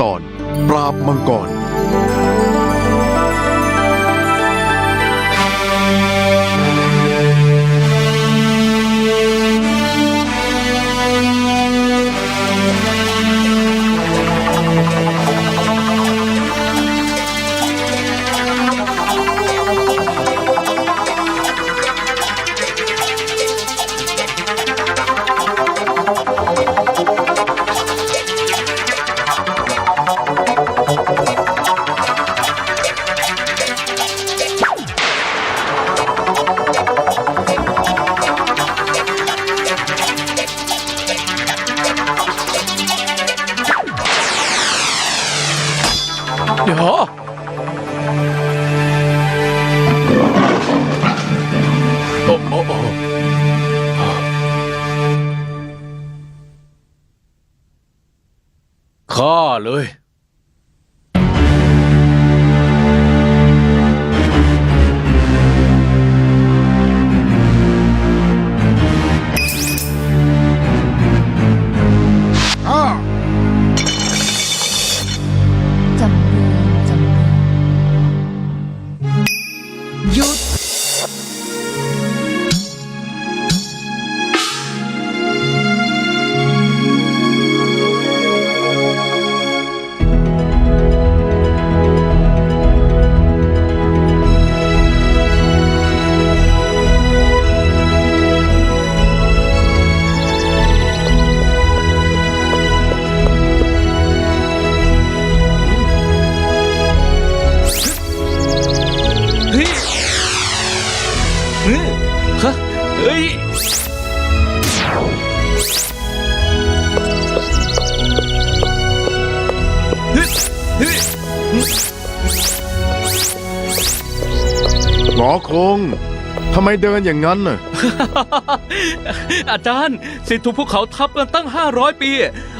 ตอน ปราบมังกร เลย มเดินอย่างนั้นน่ะอาจารย์ สิทธิ์ถูกภูเขาทับกันตั้ง 500 ปี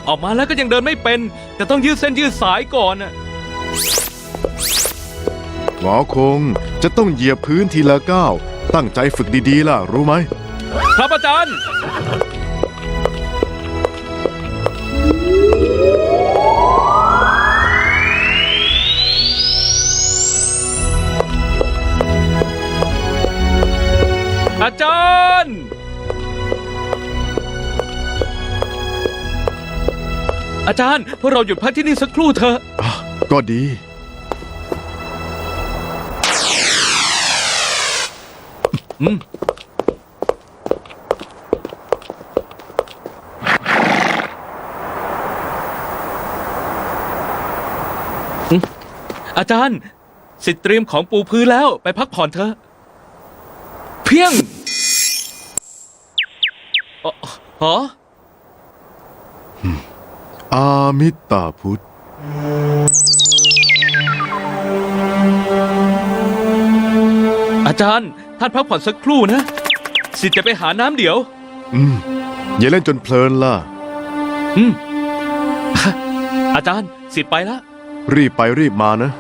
ออกมาแล้วก็ยังเดินไม่เป็น แต่ต้องยืดเส้นยืดสายก่อนน่ะหมอคงจะต้องเหยียบพื้นทีละก้าว ตั้งใจฝึกดีๆล่ะ รู้ไหม ครับอาจารย์ อาจารย์ อาจารย์ พวกเราหยุดพักที่นี่สักครู่เถอะ อะก็ดีอืมอืมอาจารย์ สิทธิ์เตรียมของปูพื้นแล้วไปพักผ่อนเถอะ เพียง อ๋อฮะอามิตาพุทธ อาจารย์ ท่านพักผ่อนสักครู่นะ สิทธิ์จะไปหาน้ำเดี๋ยว อืม อย่าเล่นจนเพลินล่ะ อืม อาจารย์ สิทธิ์ไปแล้วรีบไปรีบมานะ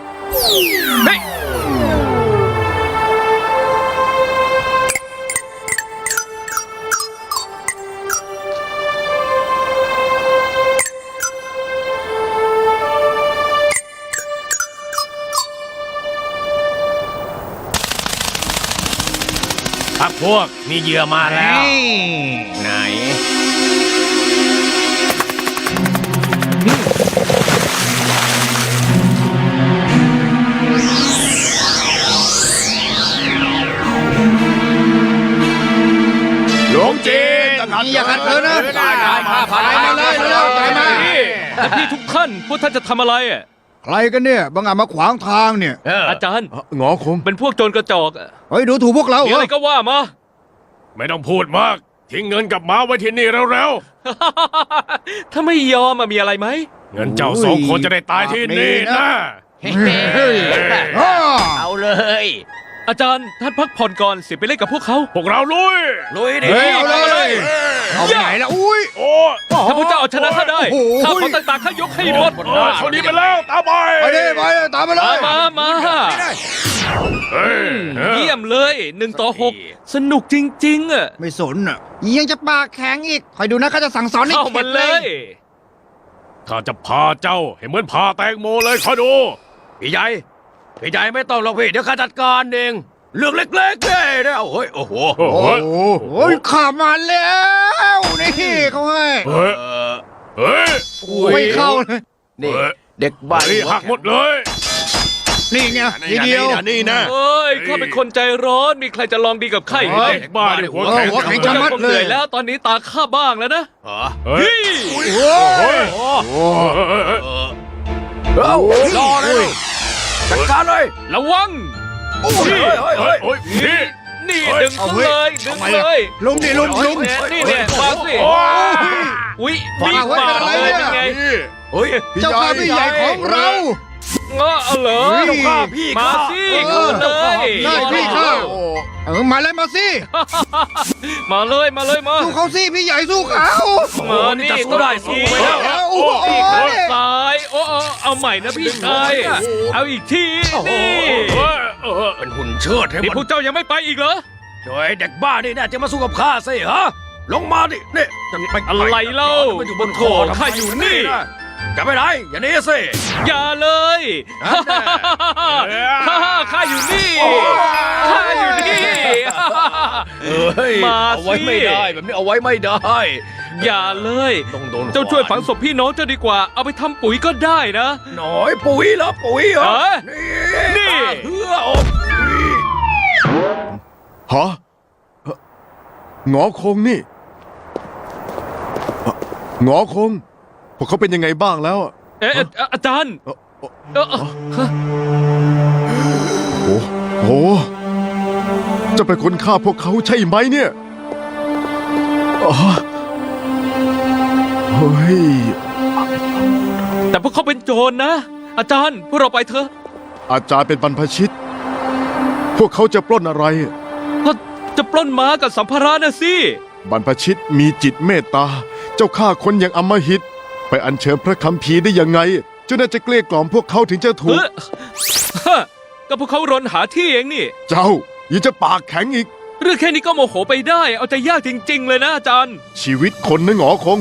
เฮ้ย วก มีเหยื่อมาแล้ว ไหน หลวงจีนตั้งหันอย่าขัดขืนนะ ได้ได้มาพาไปมาเลยเร็วๆไปมานี่แต่พี่ทุกท่านพวกท่านจะทำอะไรอะ ใครกันเนี่ยบังอาจมาขวางทางเนี่ย เอออาจารย์ หงอคงเป็นพวกโจรกระจอกอะเฮ้ยดูถูกพวกเรามีเหรอะไรอก็ว่ามา ไม่ต้องพูดมาก ทิ้งเงินกับม้าไว้ที่นี่เร็วถ้าไม่ยอมอะมีอะไรไหม ๆ เงินเจ้าสองคนจะได้ตายที่นี่นะ เฮ้ย อ้อเอาเลย อาจารย์ท่านพักผ่อนก่อนเสียไปเล่นกับพวกเขา พวกเราลุย ลุยดิเฮ้ยเอาเลย เอาไปไหนละอุ้ย โอ้ถ้าพระเจ้าเอาชนะข้าได้โอ้โห ข้าขอต่างๆข้ายกให้หมดเออเขาหนีไปแล้วตามไปไปดิไปดิตามมาเลมายมามาเฮ้ยเยี่ยมเลยหนึ่งต่อหกสนุกจริง ๆอะไม่สนอะยังจะปากแข็งอีกคอยดูนะเขาจะสั่งสอนให้เข้าเข็มาดเลเลยยข้าจะพาเจ้าให้เหมือนพาแตงโมเลยคอยดูพี่ใหญ่ พี่ใหญ่ไม่ต้องหรอกพี่ เดี๋ยวข้าจัดการเอง เรื่องเล็กๆเลยนะโอ้ยโอ้โหโอ้โหโอ้ยข้ามาแล้วนี่เขาให้เฮ้ยเฮ้ยโอ้ยเข้าเลยนี่เด็กบ้านี่หักหมดเลย นี่ไงทีเดียวนี่นะเอ้ยข้าเป็นคนใจร้อนมีใครจะลองดีกับข้าอีกไหมเด็กบ้าดิหัวเออแข็งหัวแข็งชะมัดผมเหนื่อยแล้วตอนนี้ตาข้าบ้างแล้วนะเฮ้ยเฮ้ยโอ้ยโอ้โหเอารอเลย จัดการเลยระวังเฮ้ยเฮ้ยเฮ้ยเฮ้ยพี่นี่เฮ้ยดึงเขาเลยดึงเลยลุมดิลุมลุมเนี่ยนี่เนี่ยมาสิโอ้ยอุ้ยฝากนี่ไว้มาเป็นอะไรเลยเนี่เป็นยไงเฮ้ยเจ้าข้าพี่ใหญ่ของเรา เงาะเอาเหรอเฮ้ย เจ้าข้าพี่มาข้าสิเออเข้ามาเลยได้พี่ข้าเออมาเลยมาสิมาเลยมาเลยมาสู้เขาสิพี่ใหญ่สู้เขามานี่จะสู้ได้สู้ไปแล้ว โอ้โหนี่ข้างซ้ายโอ้เอาเอาใหม่นะพี่ชายเอาอีกทีนี่เป็นหุ่นเชิดให้นี่มันพวกเจ้ายังไม่ไปอีกเหรอโดยเด็กบ้านี่น่าจะมาสู้กับข้าสิฮะ ลงมาดินี่จะไปอะไรเล่ามันอยู่บนคโถ่อทำไมข้าอยู่นี่ จะไปไหนอย่าหนี้สิ อย่าเลยนั่นแน่ฮ่าฮ่าข้าอยู่นี่โอ้ข้าอยู่นี่ เฮ้ยมาเอาไว้สิไม่ได้แบบนี้เอาไว้ไม่ได้ อย่าเลย ต้องโดนเจ้าช่วยฝังศพพี่น้องเจ้าดีกว่า เอาไปทำปุ๋ยก็ได้นะ หน่อยปุ๋ยเหรอปุ๋ยเหรอเอ้ยนี่ นี่เพื่ออบฮะหงอคงนี่หงอคง พวกเขาเป็นยังไงบ้างแล้วอะเอ๊ะเอ๊ะอาจารย์เอ่อเอ่อเอ่อเอ่อฮะโอ้โหจะเป็นคนฆ่าพวกเขาใช่ไหมเนี่ยอ๋อเฮ้ยแต่พวกเขาเป็นโจรนะ อาจารย์พวกเราไปเถอะอาจารย์เป็นบรรพชิต พวกเขาจะปล้นอะไร ก็จะปล้นม้ากับสัมภาระนะสิ บรรพชิตมีจิตเมตตา เจ้าฆ่าคนอย่างอำมหิต ไปอัญเชิญพระคัมภีร์ได้ยังไง เจ้าน่าจะเกลี้ยกล่อมพวกเขาถึงจะถูเอกอฮะก็พวกเขารนหาที่เองนี่ เจ้ายังจะปากแข็งอีก เรื่องแค่นี้ก็โมโหไปได้ เอาใจยากจริง ๆ เลยนะอาจารย์ ชีวิตคนนึงหงอคง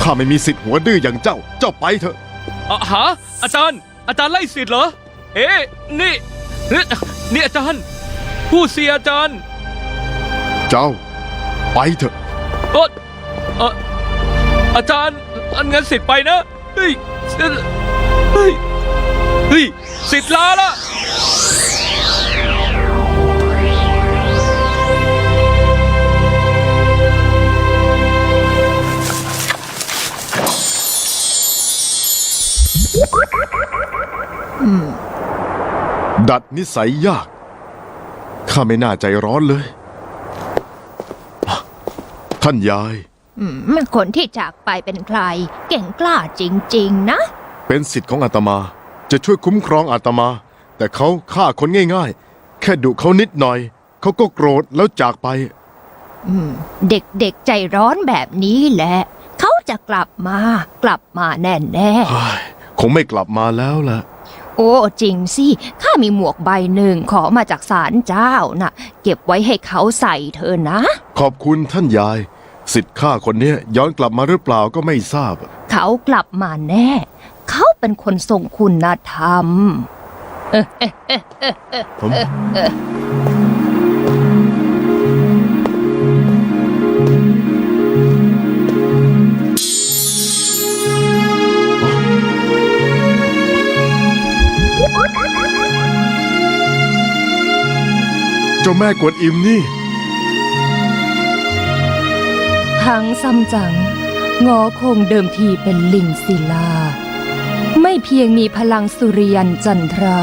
ข้าไม่มีสิทธิ์หัวดื้ออย่างเจ้า เจ้าไปเถอะ อะฮะอาจารย์ อาจารย์ไล่สิทธิ์เหรอ เอ๊ะนี่เอ๊ะนี่อาจารย์ ผู้เสียอาจารย์เจ้า ไปเถอะ เออเอออาจารย์ อันงั้นสิทธิ์ไปนะ เฮ้ยเอ่อเฮ้ย เฮ้ย สิทธิ์ลาละดัดนิสัยยาก ข้าไม่น่าใจร้อนเลย ท่านยาย อืมคนที่จากไปเป็นใคร เก่งกล้าจริง ๆ นะ เป็นสิทธิ์ของอาตมา จะช่วยคุ้มครองอาตมา แต่เขาฆ่าคนง่ายๆ แค่ดุเขานิดหน่อย เขาก็โกรธแล้วจากไป อืม เด็กๆใจร้อนแบบนี้แหละ เขาจะกลับมา กลับมาแน่เฮ้ยคงไม่กลับมาแล้วล่ะๆโอ้จริงสิ ข้ามีหมวกใบหนึ่งขอมาจากศาลเจ้าน่ะ เก็บไว้ให้เขาใส่เธอนะ ขอบคุณท่านยาย สิทธิ์ข้าคนนี้ย้อนกลับมาหรือเปล่าก็ไม่ทราบ เขากลับมาแน่ เขาเป็นคนทรงคุณธรรม ผมเจ้าแม่กวนอิมนี่ หังซัมจังงอคงเดิมทีเป็นลิงศิลา ไม่เพียงมีพลังสุริยันจันทรา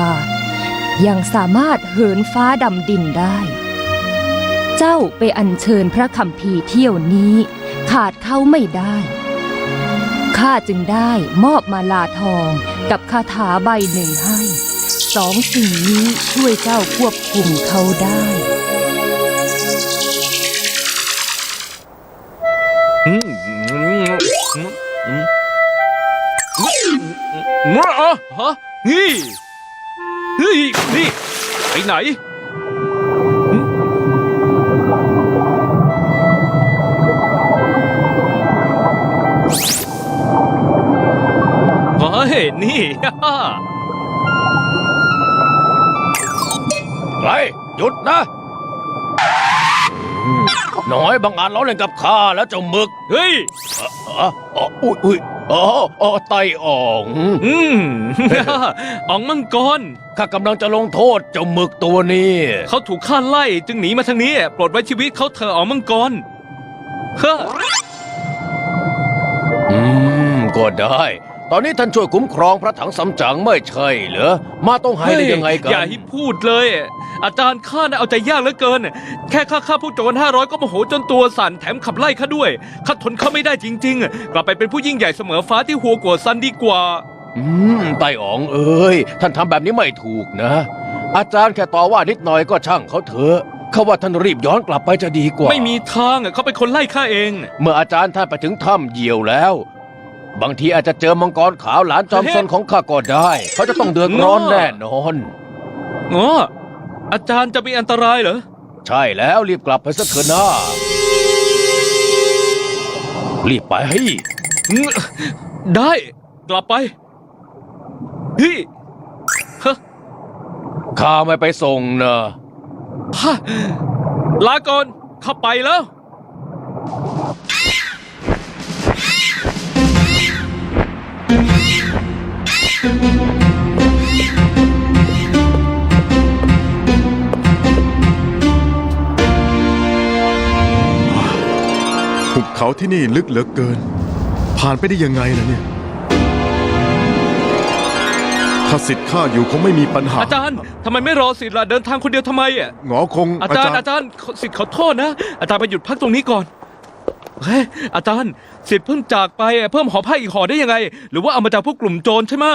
ยังสามารถเหินฟ้าดำดินได้ เจ้าไปอัญเชิญพระคำพีเที่ยวนี้ ขาดเขาไม่ได้ข้าจึงได้มอบมาลาทองกับคาถาใบหนึ่งให้ สองสิ่งนี้ช่วยเจ้าควบคุมเขาได้ อืมอ๋อฮะนี่เฮ้ยนี่ไปไหนเฮ้ยนี่ไรหยุดนะ น้อยบางอาจล้อเล่นกับข้าแล้วเจ้าหมึก เฮ้ย อ๋ออ๋ออุ้ยอุ้ย อ๋ออ๋อไตอ่อง อืม อ๋องมังกร ข้ากำลังจะลงโทษเจ้าหมึกตัวนี้ เขาถูกข้าไล่จึงหนีมาทางนี้ โปรดไว้ชีวิตเขาเถอะอ๋องมังกร เฮ้อ อืม ก็ได้ ตอนนี้ท่านช่วยคุ้มครองพระถังสำจังไม่ใช่เหรอ มาต้องให้ได้ยังไงกัอย่านให้พูดเลย อาจารย์ข้าน่ะเอาใจยากเหลือเกิน แค่ข้าฆ่าผู้โจรห้าร้อยก็โมโหจนตัวสั่นแถมขับไล่ข้าด้วย ข้าทนเขาไม่ได้จริง ๆ กลับไปเป็นผู้ยิ่งใหญ่เสมอฟ้าที่หัวกัวซันดีกว่า อืมไตอ๋องเอ้ย ท่านทำแบบนี้ไม่ถูกนะ อาจารย์แค่ต่อว่านิดหน่อยก็ช่างเขาเถอะเขาว่าท่านรีบย้อนกลับไปจะดีกว่า ไม่มีทางอะเขาเป็นคนไล่ข้าเอง เมื่ออาจารย์ท่านไปถึงถ้ำเหยี่ยวแล้ว บางทีอาจจะเจอมังกรขาวหลานจอมซนของข้าก็ได้ เขาจะต้องเดือดร้อนแน่นอนอ๋ออาจารย์จะมีอันตรายเหรอ ใช่แล้วรีบกลับไปสักเถอะนะรีบไปให้อืมได้กลับไปเฮ้ยฮะข้าไม่ไปส่งนะฮะลาก่อนเข้าไปแล้ว หุบเขาที่นี่ลึกเหลือเกิน ผ่านไปได้ยังไงล่ะเนี่ย ถ้าสิทธิ์ข้าอยู่คงไม่มีปัญหาอาจารย์ทำไมไม่รอสิทธิ์ล่ะเดินทางคนเดียวทำไมอะหงอคงอาจารย์อาจารย์สิทธิ์ขอโทษนะ อาจารย์ไปหยุดพักตรงนี้ก่อน เฮ้ยอาจารย์สิทธิ์เพิ่งจากไปอะเพิ่มห่อผ้าอีกห่อได้ยังไง หรือว่าเอามาจากพวกกลุ่มโจรใช่ไหมะ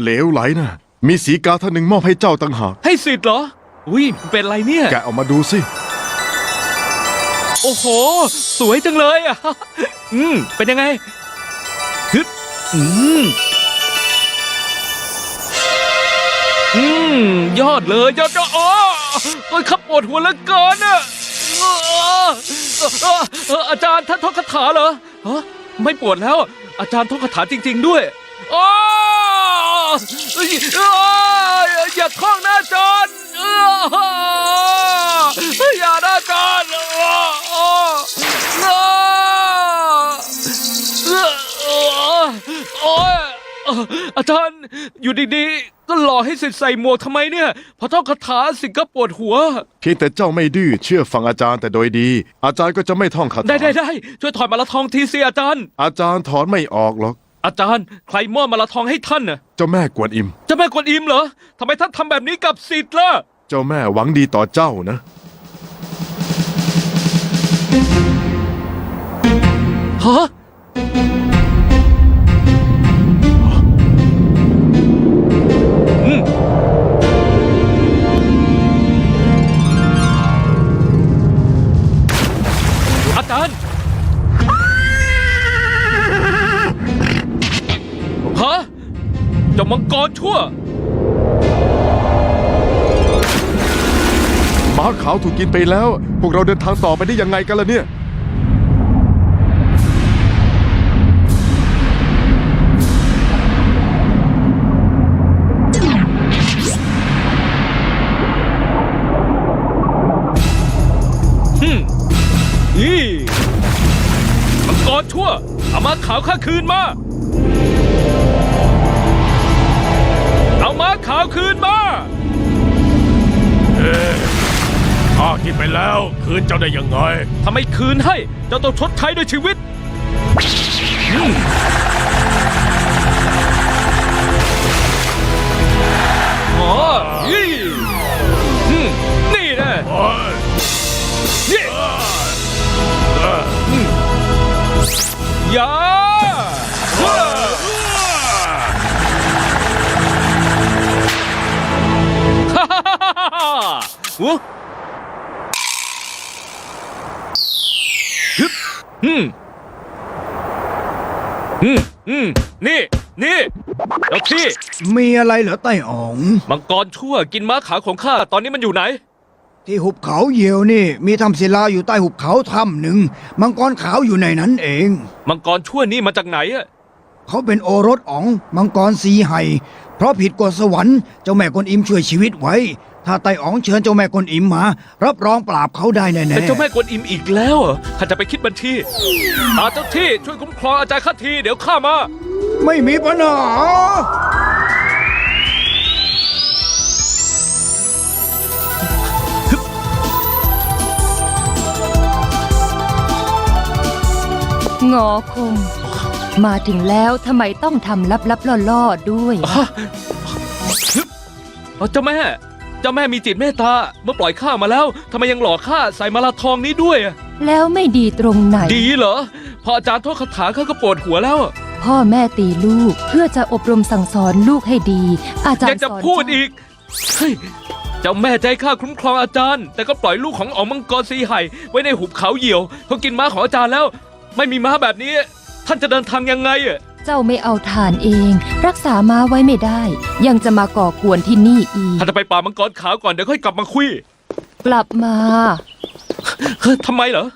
เหลวไหลนะมีสีกาท่านหนึ่งมอบให้เจ้าต่างหากให้สิทธิ์เหรออุ้ยเป็นไรเนี่ย แกะออกมาดูสิ โอ้โห สวยจังเลยอะ อืม เป็นยังไงฮึบอืม อืม ยอดเลย ยอดยอดอ๋อโอ้ยขับปวดหัวเหลือเกินอะเอาจารย์ท่านท่องคาถาเหรอฮะไม่ปวดแล้ว อาจารย์ท่องคาถาจริง ๆ ด้วยอ๋ออย่าท่องนะอาจารย์อย่านะอาจารย์ออเออเออเออเออโอ้ยอาจารย์อยู่ดีๆ ก็หล่อให้สิทธิ์ใส่หมวกทำไมเนี่ย พอท่องคาถาสิทธิ์ก็ปวดหัว เพียงแต่เจ้าไม่ดื้อเชื่อฟังอาจารย์แต่โดยดี อาจารย์ก็จะไม่ท่องคาถาได้ได้ได้ช่วยถอดมาละทองทีสิอาจารย์ อาจารย์ถอนไม่ออกหรอก อาจารย์ ใครมอบมาละทองให้ท่านน่ะเจ้าแม่กวนอิม เจะแม่กวนอิมเหรอทำไมท่านทำแบบนี้กับสิทธิ์ล่ะ เจ้าแม่หวังดีต่อเจ้านะ ฮะาขาวถูกกินไปแล้ว พวกเราเดินทางต่อไปได้ยังไงกันล่ะเนี่ย ฮึมอีมังกรชั่วเอามาขาวข้าคืนมา เอามาขาวคืนมาเข้า คิดไปแล้ว คืนเจ้าได้ยังไง ทำไมคืนให้ เจ้าต้องชดใช้ด้วยชีวิตอืมอ๋อนี่อืมนี่นะโอ้ยนี่อืมอย่าว้าฮ่าฮ่าฮ่าฮ่าฮ่าหัวฮึบ อืมอืมอืมนี่ นี่เจ้าที่ มีอะไรเหรอไต้อ๋องมังกรชั่วกินม้าขาวของข้า ตอนนี้มันอยู่ไหน ที่หุบเขาเหยี่ยวนี่ มีถ้ำศิลาอยู่ใต้หุบเขาถ้ำหนึ่งมังกรขาวอยู่ในนั้นเอง มังกรชั่วนี่มาจากไหนอะ เขาเป็นโอรสอ๋องมังกรสีไห่เพราะผิดกฎสวรรค์เจ้าแม่กวนอิมช่วยชีวิตไว้ ถ้าไต้อ๋องเชิญเจ้าแม่กวนอิมมา รับรองปราบเขาได้แน่ๆเป็นเจ้าแม่กวนอิมอีกแล้วเหรอข้าจะไปคิดบัญชีตาเจ้าที่ช่วยคุ้มครองอาจารย์ข้าทีเดี๋ยวข้ามา ไม่มีปัญหางอคง มาถึงแล้วทำไมต้องทำลับๆล่อๆด้วยฮะฮึบอ๋อเจ้าแม่ เจ้าแม่มีจิตเมตตา เมื่อปล่อยข้ามาแล้วทำไมยังหลอกข้าใส่มาลาทองนี้ด้วยอะแล้วไม่ดีตรงไหน ดีเหรอ พออาจารย์โทษคาถาข้าก็ปวดหัวแล้วอะพ่อแม่ตีลูกเพื่อจะอบรมสั่งสอนลูกให้ดี อาจารยังย์จะสอนพูดเจ้าอีกเฮ้ยเจ้าแม่ใจข้าคุ้มครองอาจารย์ แต่ก็ปล่อยลูกของอ๋องมังกรสีไห่ไว้ในหุบเขาเหี่ยวเขากินม้าของอาจารย์แล้ว ไม่มีม้าแบบนี้ ท่านจะเดินทางยังไงอะเจ้าไม่เอาทานเอง รักษาม้าไว้ไม่ได้ ยังจะมาก่อกวนที่นี่อีก ท่านจะไปป่ามังกรขาวก่อนเดี๋ยวค่อยกลับมาคุยกลับมา เฮ้ยทำไมเหรอ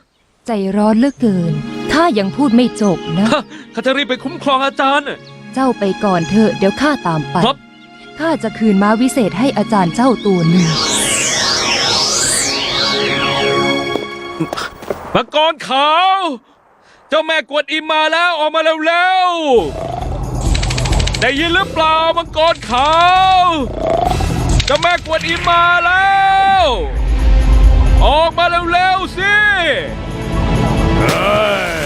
ใจร้อนเหลือเกินข้ายังพูดไม่จบนะ ฮะข้าจะรีบไปคุ้มครองอาจารย์น่ะ เจ้าไปก่อนเถอะเดี๋ยวข้าตามไปครับ ข้าจะคืนม้าวิเศษให้อาจารย์เจ้าตัวหนึ่งมังกรขาว เจ้าแม่กวนอิมมาแล้วออกมาเร็วๆได้ยินหรือเปล่ามังกรขาวเจ้าแม่กวนอิมมาแล้ว ออกมาเร็วๆสิเฮ้ย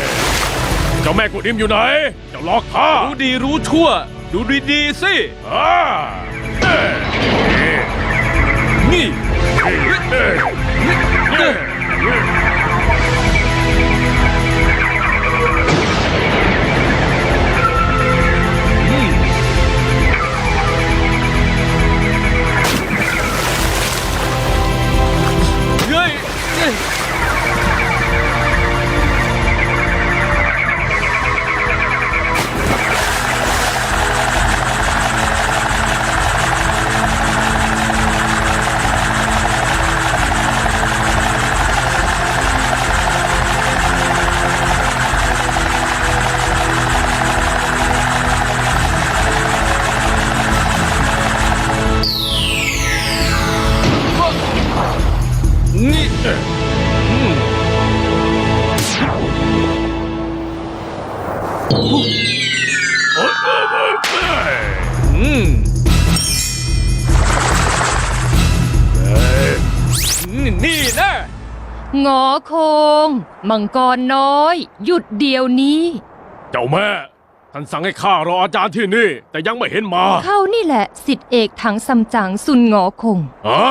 เจ้าแม่กุดิมอยู่ไหนเจ้าหลอกข้ารู้ดีรู้ชั่ว ดูดีๆสิอ่าเอ้ยนี่ เอ้ยเอ้ยเอ้ย มังกรน้อย หยุดเดี๋ยวนี้ เจ้าแม่ ท่านสั่งให้ข้ารออาจารย์ที่นี่ แต่ยังไม่เห็นมาเขานี่แหละสิทธิเอกถังซัมจั๋งซุนงอคงฮะ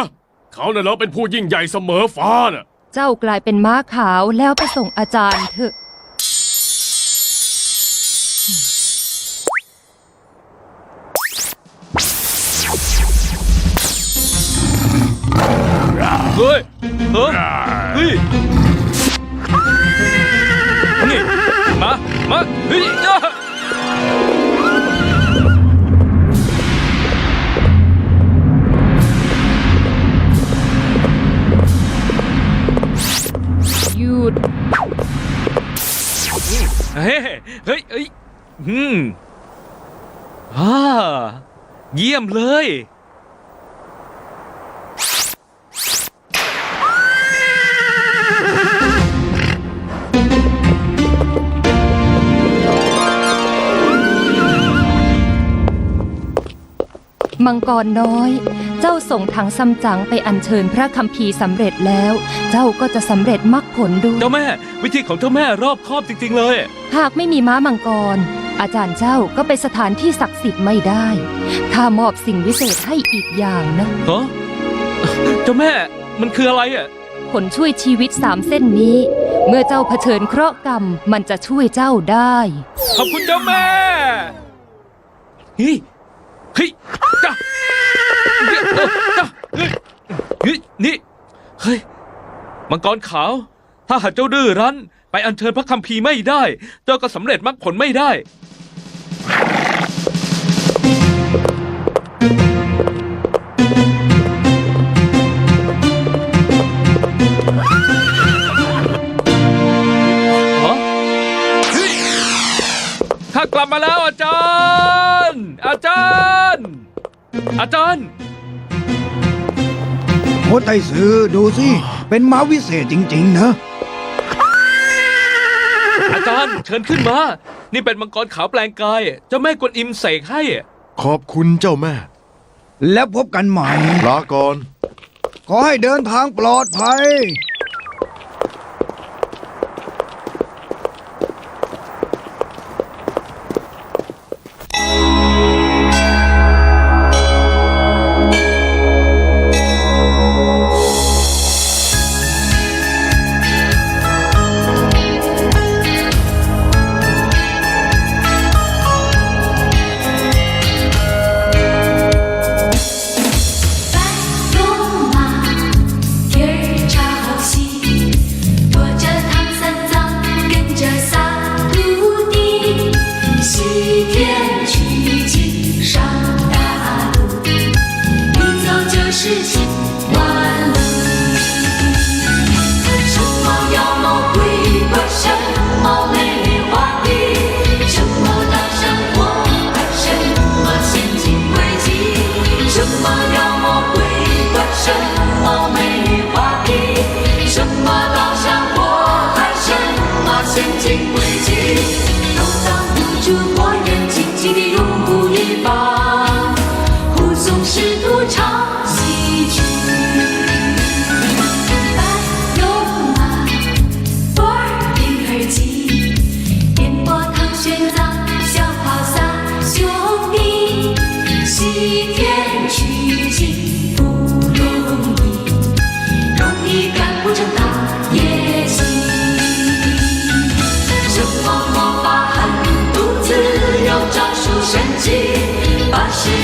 เขาน่ะเหรอเป็นผู้ยิ่งใหญ่เสมอฟ้าน่ะ เจ้ากลายเป็นม้าขาวแล้วไปส่งอาจารย์เถอะ เฮ้ยเฮ้ยเฮ้ย นี่ มา มาเฮ้ยอะหยุดเฮ้ยเฮ้ยเฮ้ยอืมอ่าเยี่ยมเลย มังกรน้อยเเจ้าส่งถังซัมจั๋งไปอัญเชิญพระคัมภีร์สำเร็จแล้ว เจ้าก็จะสำเร็จมรรคผลด้วย เจ้าแม่ วิธีของเจ้าแม่รอบคอบจริง ๆ เลย หากไม่มีม้ามังกร อาจารย์เจ้าก็ไปสถานที่ศักดิ์สิทธิ์ไม่ได้ข้ามอบสิ่งวิเศษให้อีกอย่างนะฮะเจ้าแม่มันคืออะไรอะ ผลช่วยชีวิตสามเส้นนี้ เมื่อเจ้าเผชิญเคราะห์กรรมมันจะช่วยเจ้าได้ ขอบคุณเจ้าแม่เฮ้ย เฮ้ยจ้าเฮ้ยจ้าเฮ้ยเฮ้ยนี่ เฮ้ย มังกรขาว ถ้าหากเจ้าดื้อรั้น ไปอัญเชิญพระคัมภีร์ไม่ได้ เจ้าก็สำเร็จมรรคผลไม่ได้ กลับมาแล้วอาจารย์ อาจารย์ อาจารย์ โคไตสือดูสิ เป็นม้าวิเศษจริง ๆ นะ อาจารย์เชิญขึ้นมา นี่เป็นมังกรขาวแปลงกาย เจ้าแม่กวนอิมเสกให้ ขอบคุณเจ้าแม่ แล้วพบกันใหม่ ลาก่อน ขอให้เดินทางปลอดภัย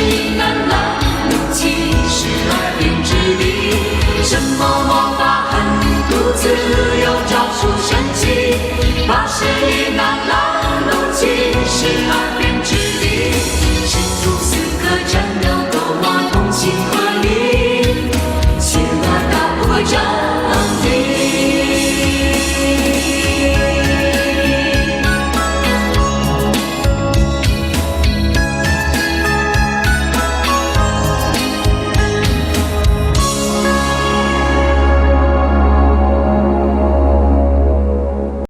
一，变之，什么魔法狠毒，自有招数神奇。八十一难难。